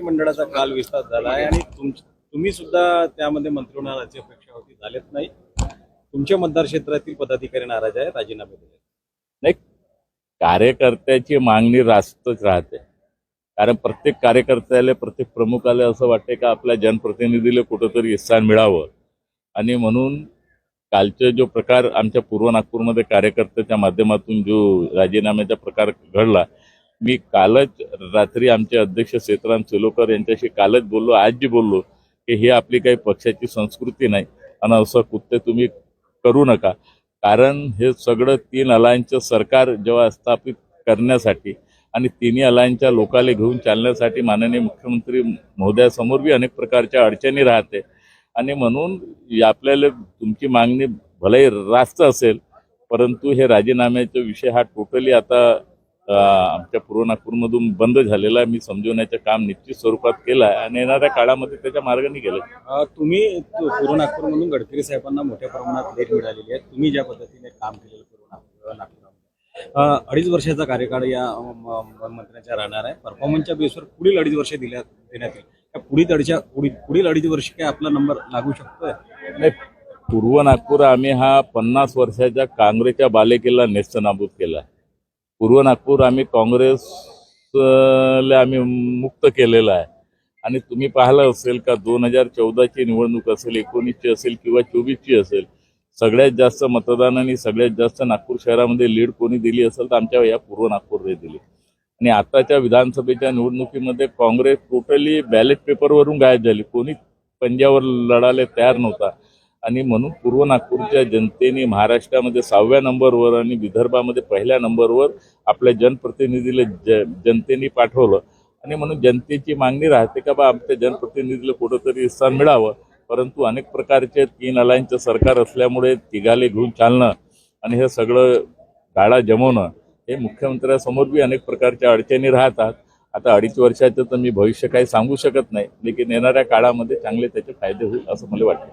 मंत्रिमंडळाचा काल विस्तार झाला आहे आणि तुम्ही सुद्धा त्यामध्ये मंत्री अपेक्षा होती झालेत नाही. तुमच्या मतदार क्षेत्रातील पदाधिकारी नाराज आहे राजीनामे दिले नाही कार्यकर्त्याची मागणी रास्तच राहते. कारण प्रत्येक कार्यकर्त्याला प्रत्येक प्रमुखाला असं वाटते का आपल्या जनप्रतिनिधीला कुठंतरी स्थान मिळावं? आणि म्हणून कालचे जो प्रकार आमच्या पूर्व नागपूरमध्ये कार्यकर्त्याच्या माध्यमातून जो राजीनाम्याचा प्रकार घडला मी कालच रात्री आमचे अध्यक्ष सेतराम सेलोकर यांच्याशी कालच बोललो आज जी बोललो की ही आपली काही पक्षाची संस्कृती नाही. आणि असं कुत्ते तुम्ही करू नका. कारण हे सगळं तीन अलायन्सचं सरकार जेव्हा स्थापित करण्यासाठी आणि तिन्ही अलायन्सच्या लोकाले घेऊन चालण्यासाठी माननीय मुख्यमंत्री महोदयासमोर बी अनेक प्रकारच्या अडचणी राहते. आणि म्हणून या आपल्याला तुमची मागणी भलेही रास्त असेल परंतु हे राजीनाम्याचा विषय हा टोटली आता आमच्या पूर्व नागपूरमधून बंद झालेला आहे मी समजवण्याचं काम निश्चित स्वरूपात केलं आहे आणि येणाऱ्या काळामध्ये त्याच्या मार्गाने गेलं. तुम्ही पूर्व नागपूरमधून गडकरी साहेबांना मोठ्या प्रमाणात लेट मिळालेली आहे. तुम्ही ज्या पद्धतीने काम केलेलं पूर्व नागपूर अडीच वर्षाचा कार्यकाळ या अ, म- म- मंत्र्यांचा राहणार आहे. परफॉर्मन्सच्या बेसवर पुढील अडीच वर्ष दिल्या देण्यात येईल. त्या पुढील अडीच्या पुढील पुढील अडीच वर्ष काय आपला नंबर लागू शकतोय? नाही पूर्व नागपूर आम्ही हा पन्नास वर्षाच्या काँग्रेसच्या बालेकिल्ला नेस्तनाबूत केला. पूर्व नागपूर आम्ही काँग्रेसला आम्ही मुक्त केलेलं आहे. आणि तुम्ही पाहिलं असेल का दोन हजार चौदाची निवडणूक असेल एकोणीसची असेल किंवा चोवीसची असेल सगळ्यात जास्त मतदान आणि सगळ्यात जास्त नागपूर शहरामध्ये लीड कोणी दिली असेल तर आमच्या या पूर्व नागपूरने दिली. आणि आताच्या विधानसभेच्या निवडणुकीमध्ये काँग्रेस टोटली बॅलेट पेपरवरून गायब झाली. कोणी पंजावर लढायला तयार नव्हता. आणि म्हणून पूर्व नागपूरच्या जनतेने महाराष्ट्रामध्ये सहाव्या नंबरवर आणि विदर्भामध्ये पहिल्या नंबरवर आपल्या जनप्रतिनिधीला ज जनतेने पाठवलं. आणि म्हणून जनतेची मागणी राहते का बा आमच्या जनप्रतिनिधीला कुठंतरी स्थान मिळावं? परंतु अनेक प्रकारचे तीन अलायन्सचं सरकार असल्यामुळे तिघाले घेऊन चालणं आणि हे सगळं गाडा जमवणं हे मुख्यमंत्र्यासमोर बी अनेक प्रकारच्या अडचणी राहतात. आता अडीच वर्षाचं तर मी भविष्य काही सांगू शकत नाही लेकिन येणाऱ्या काळामध्ये चांगले त्याचे फायदे होईल असं मला वाटतं.